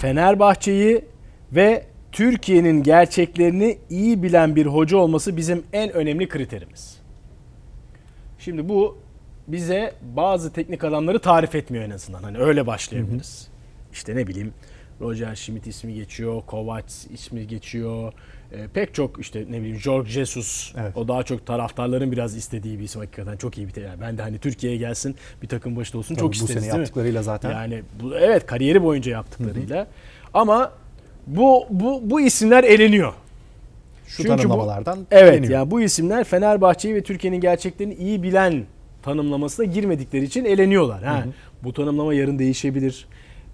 Fenerbahçe'yi ve Türkiye'nin gerçeklerini iyi bilen bir hoca olması bizim en önemli kriterimiz. Şimdi bu bize bazı teknik adamları tarif etmiyor en azından. Hani öyle başlayabiliriz. İşte ne bileyim Roger Schmidt ismi geçiyor, Kovac ismi geçiyor. Ee, pek çok işte ne bileyim Jorge Jesus. Evet. O daha çok taraftarların biraz istediği bir isim hakikaten çok iyi bir te- yani ben de hani Türkiye'ye gelsin bir takım başında olsun Tabii çok bu isteriz sene değil mi? yaptıklarıyla zaten. Yani bu, evet kariyeri boyunca yaptıklarıyla. Ama bu bu bu isimler eleniyor. Şu Çünkü bu- tanımlamalardan Evet eleniyor. yani bu isimler Fenerbahçe'yi ve Türkiye'nin gerçeklerini iyi bilen tanımlamasına girmedikleri için eleniyorlar. Ha, Bu tanımlama yarın değişebilir.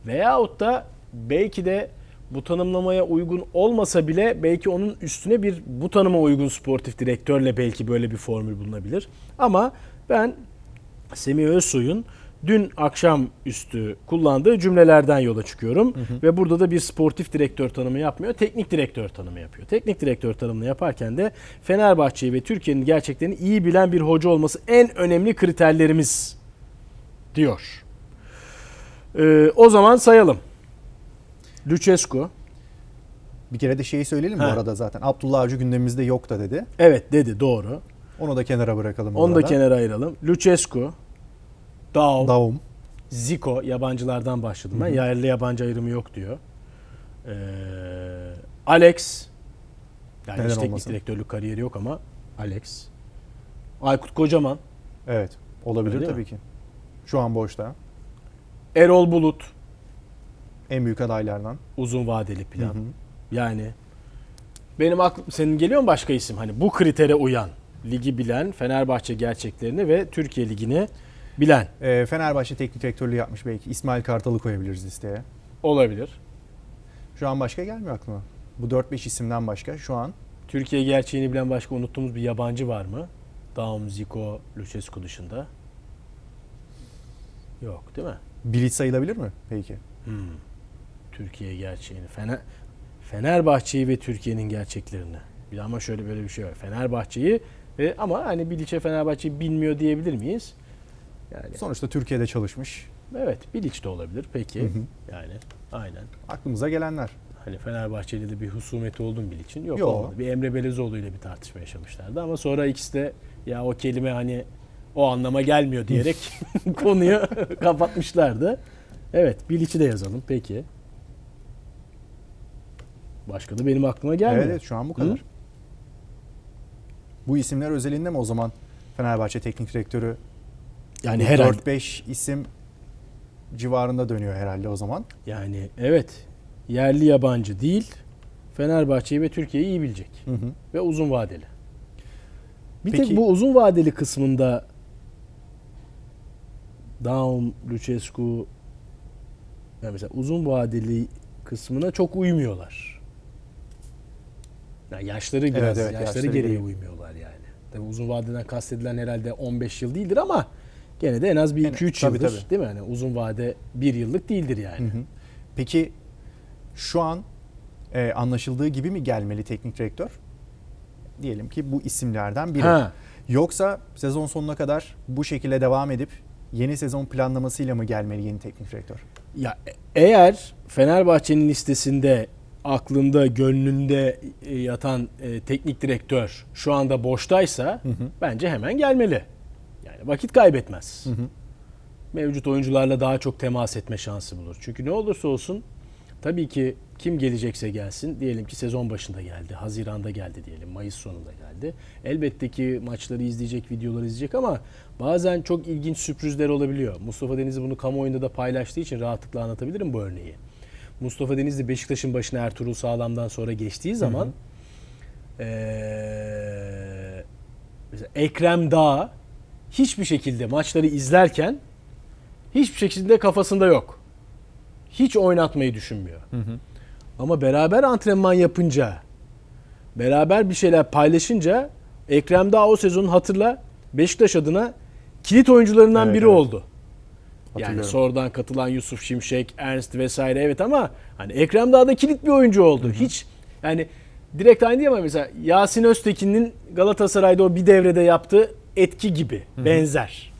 Veyahut da belki de bu tanımlamaya uygun olmasa bile belki onun üstüne bir bu tanıma uygun sportif direktörle belki böyle bir formül bulunabilir. Ama ben Semih Özsoy'un dün akşam üstü kullandığı cümlelerden yola çıkıyorum. Ve burada da bir sportif direktör tanımı yapmıyor, teknik direktör tanımı yapıyor. Teknik direktör tanımını yaparken de Fenerbahçe'yi ve Türkiye'nin gerçeklerini iyi bilen bir hoca olması en önemli kriterlerimiz diyor. Ee, o zaman sayalım. Lucescu. Bir kere de şeyi söyleyelim bu Ha. arada zaten. Abdullah Avcı gündemimizde yok da dedi. Evet dedi doğru. Onu da kenara bırakalım. Onu da kenara ayıralım. Lucescu. Daum. Davum. Zico yabancılardan başladım ben. Yerli yabancı ayrımı yok diyor. Ee, Alex. Yani Neden hiç teknik olmasın? direktörlük kariyeri yok ama Alex. Aykut Kocaman. Evet. Olabilir Öyle tabii mi? ki. Şu an boşta. Erol Bulut. En büyük adaylardan. Uzun vadeli plan. Hı hı. Yani benim aklım senin geliyor mu başka isim? Hani bu kritere uyan, ligi bilen, Fenerbahçe gerçeklerini ve Türkiye ligini bilen Ee, Fenerbahçe teknik direktörlüğü yapmış belki. İsmail Kartal'ı koyabiliriz listeye. olabilir. Şu an başka gelmiyor aklıma. Bu 4-5 isimden başka şu an Türkiye gerçeğini bilen başka unuttuğumuz bir yabancı var mı? Daum, Zico, Lucescu dışında. Yok değil mi? Bilic sayılabilir mi peki? Hmm. Türkiye gerçeğini. Fener Fenerbahçe'yi ve Türkiye'nin gerçeklerini. Bir ama şöyle böyle bir şey var. Fenerbahçe'yi ve ama hani Bilic'e Fenerbahçe'yi bilmiyor diyebilir miyiz? Yani Sonuçta Türkiye'de çalışmış. evet Bilic de olabilir. Peki. Hı hı. Yani aynen. Aklımıza gelenler. Hani Fenerbahçe'yle de bir husumeti oldu mu Bilic'in? Yok Yok. olmadı. Bir Emre Belezoğlu ile bir tartışma yaşamışlardı ama sonra ikisi de ya o kelime hani o anlama gelmiyor diyerek konuyu kapatmışlardı. Evet Bilic'i de yazalım peki. Başka da benim aklıma gelmiyor. Evet, evet şu an bu kadar. Hı? Bu isimler özelinde mi o zaman Fenerbahçe teknik direktörü Yani herhalde. 4-5 isim civarında dönüyor herhalde o zaman. Yani evet yerli yabancı değil Fenerbahçe'yi ve Türkiye'yi iyi bilecek. Hı hı. ve uzun vadeli. Bir Peki- tek bu uzun vadeli kısmında Daum, Lucescu yani mesela uzun vadeli kısmına çok uymuyorlar. Yani yaşları biraz Evet, evet, yaşları, yaşları gereği gereği. uymuyorlar yani. Tabii uzun vadeden kastedilen herhalde 15 yıl değildir ama gene de en az bir Gene- 2-3 tabii, yıldır tabii. değil mi? Yani uzun vade bir yıllık değildir yani. Hı hı. Peki şu an e, anlaşıldığı gibi mi gelmeli teknik direktör? Diyelim ki bu isimlerden biri. Ha. Yoksa sezon sonuna kadar bu şekilde devam edip yeni sezon planlamasıyla mı gelmeli yeni teknik direktör? Ya e- eğer Fenerbahçe'nin listesinde aklında, gönlünde e, yatan e, teknik direktör şu anda boştaysa hı. bence hemen gelmeli. Yani vakit kaybetmez. Hı hı. Mevcut oyuncularla daha çok temas etme şansı bulur. Çünkü ne olursa olsun tabii ki kim gelecekse gelsin. Diyelim ki sezon başında geldi, Haziran'da geldi diyelim, Mayıs sonunda geldi. Elbette ki maçları izleyecek, videoları izleyecek ama bazen çok ilginç sürprizler olabiliyor. Mustafa Denizli bunu kamuoyunda da paylaştığı için rahatlıkla anlatabilirim bu örneği. Mustafa Denizli Beşiktaş'ın başına Ertuğrul Sağlam'dan sonra geçtiği zaman eee, mesela Ekrem Dağ hiçbir şekilde maçları izlerken hiçbir şekilde kafasında yok. Hiç oynatmayı düşünmüyor. Hı hı. Ama beraber antrenman yapınca, beraber bir şeyler paylaşınca Ekrem Dağ o sezonu hatırla Beşiktaş adına kilit oyuncularından Evet, biri evet. oldu. Yani sonradan katılan Yusuf Şimşek, Ernst vesaire evet ama hani Ekrem Dağ da kilit bir oyuncu oldu. Hiç yani direkt aynı değil ama mesela Yasin Öztekin'in Galatasaray'da o bir devrede yaptığı etki gibi benzer.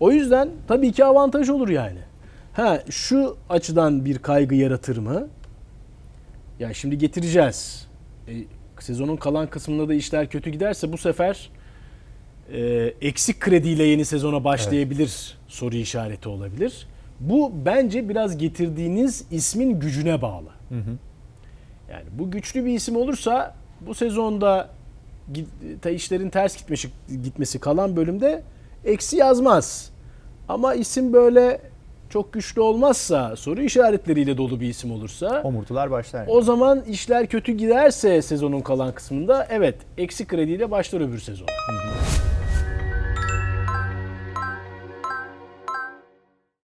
O yüzden tabii ki avantaj olur yani. Ha şu açıdan bir kaygı yaratır mı? Ya şimdi getireceğiz. E, sezonun kalan kısmında da işler kötü giderse bu sefer e, eksik krediyle yeni sezona başlayabilir soru işareti olabilir. Bu bence biraz getirdiğiniz ismin gücüne bağlı. Yani bu güçlü bir isim olursa bu sezonda işlerin ters gitmesi, gitmesi kalan bölümde eksi yazmaz. Ama isim böyle çok güçlü olmazsa, soru işaretleriyle dolu bir isim olursa Omurtular başlar. o zaman işler kötü giderse sezonun kalan kısmında evet eksi krediyle başlar öbür sezon.